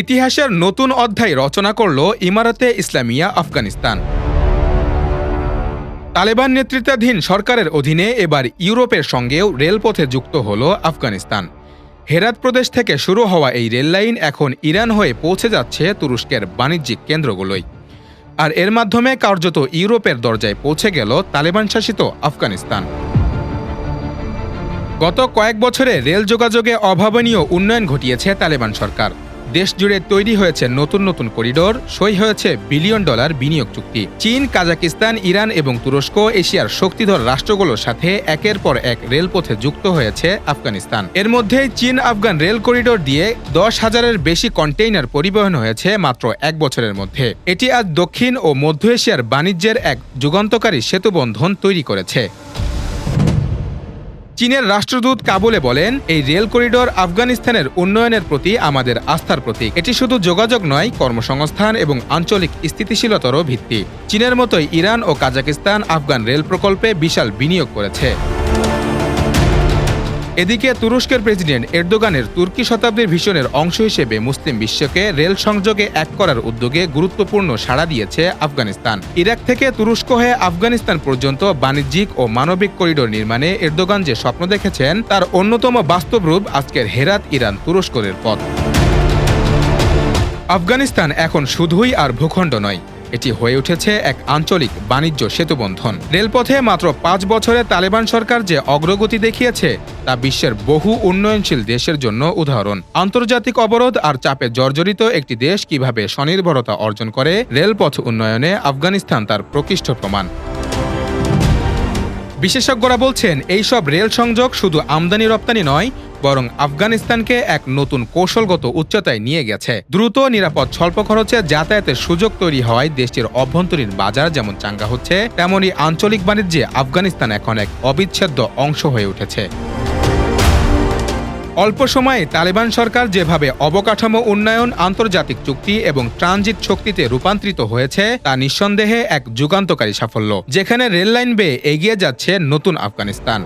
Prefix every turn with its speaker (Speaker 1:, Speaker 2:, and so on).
Speaker 1: ইতিহাসের নতুন অধ্যায় রচনা করল ইমারতে ইসলামিয়া, আফগানিস্তান। তালেবান নেতৃত্বাধীন সরকারের অধীনে এবার ইউরোপের সঙ্গেও রেলপথে যুক্ত হল আফগানিস্তান। হেরাত প্রদেশ থেকে শুরু হওয়া এই রেল লাইন এখন ইরান হয়ে পৌঁছে যাচ্ছে তুরস্কের বাণিজ্যিক কেন্দ্রগুলোয়। আর এর মাধ্যমে কার্যত ইউরোপের দরজায় পৌঁছে গেল তালেবান শাসিত আফগানিস্তান। গত কয়েক বছরে রেল যোগাযোগে অভাবনীয় উন্নয়ন ঘটিয়েছে তালেবান সরকার। দেশ জুড়ে তৈরি হয়েছে নতুন নতুন করিডোর, সই হয়েছে বিলিয়ন ডলার বিনিয়োগ চুক্তি। চীন, কাজাকিস্তান, ইরান এবং তুরস্ক এশিয়ার শক্তিধর রাষ্ট্রগুলোর সাথে একের পর এক রেলপথে যুক্ত হয়েছে আফগানিস্তান। এর মধ্যেই চীন আফগান রেল করিডোর দিয়ে দশ হাজারের বেশি কন্টেইনার পরিবহন হয়েছে মাত্র এক বছরের মধ্যে। এটি আজ দক্ষিণ ও মধ্য এশিয়ার বাণিজ্যের এক যুগান্তকারী সেতুবন্ধন তৈরি করেছে। চীনের রাষ্ট্রদূত কাবুলে বলেন, এই রেল করিডোর আফগানিস্তানের উন্নয়নের প্রতি আমাদের আস্থার প্রতীক। এটি শুধু যোগাযোগ নয়, কর্মসংস্থান এবং আঞ্চলিক স্থিতিশীলতারও ভিত্তি। চীনের মতোই ইরান ও কাজাকিস্তান আফগান রেল প্রকল্পে বিশাল বিনিয়োগ করেছে। এদিকে তুরস্কের প্রেসিডেন্ট এরদোগানের তুর্কি শতাব্দীর ভিশনের অংশ হিসেবে মুসলিম বিশ্বকে রেল সংযোগে এক করার উদ্যোগে গুরুত্বপূর্ণ সাড়া দিয়েছে আফগানিস্তান। ইরাক থেকে তুরস্ক হয়ে আফগানিস্তান পর্যন্ত বাণিজ্যিক ও মানবিক করিডোর নির্মাণে এরদোগান যে স্বপ্ন দেখেছেন, তার অন্যতম বাস্তব রূপ আজকের হেরাত ইরান তুরস্করের পথ। আফগানিস্তান এখন শুধুই আর ভূখণ্ড নয়। এটি হয়ে উঠেছে এক আঞ্চলিক বাণিজ্য সেতুবন্ধন। রেলপথে মাত্র পাঁচ বছরে তালেবান সরকার যে অগ্রগতি দেখিয়েছে, তা বিশ্বের বহু উন্নয়নশীল দেশের জন্য উদাহরণ। আন্তর্জাতিক অবরোধ আর চাপে জর্জরিত একটি দেশ কীভাবে স্বনির্ভরতা অর্জন করে, রেলপথ উন্নয়নে আফগানিস্তান তার প্রকৃষ্ট প্রমাণ। বিশেষজ্ঞরা বলছেন, এই সব রেল সংযোগ শুধু আমদানি রপ্তানি নয়, বরং আফগানিস্তানকে এক নতুন কৌশলগত উচ্চতায় নিয়ে গেছে। দ্রুত নিরাপদ স্বল্প খরচে যাতায়াতের সুযোগ তৈরি হওয়ায় দেশটির অভ্যন্তরীণ বাজার যেমন চাঙ্গা হচ্ছে তেমনই আঞ্চলিক বাণিজ্যে আফগানিস্তান এখন এক অবিচ্ছেদ্য অংশ হয়ে উঠেছে। অল্প সময়ে তালেবান সরকার যেভাবে অবকাঠামো উন্নয়ন, আন্তর্জাতিক চুক্তি এবং ট্রানজিট শক্তিতে রূপান্তরিত হয়েছে, তা নিঃসন্দেহে এক যুগান্তকারী সাফল্য, যেখানে রেললাইন বেয়ে এগিয়ে যাচ্ছে নতুন আফগানিস্তান।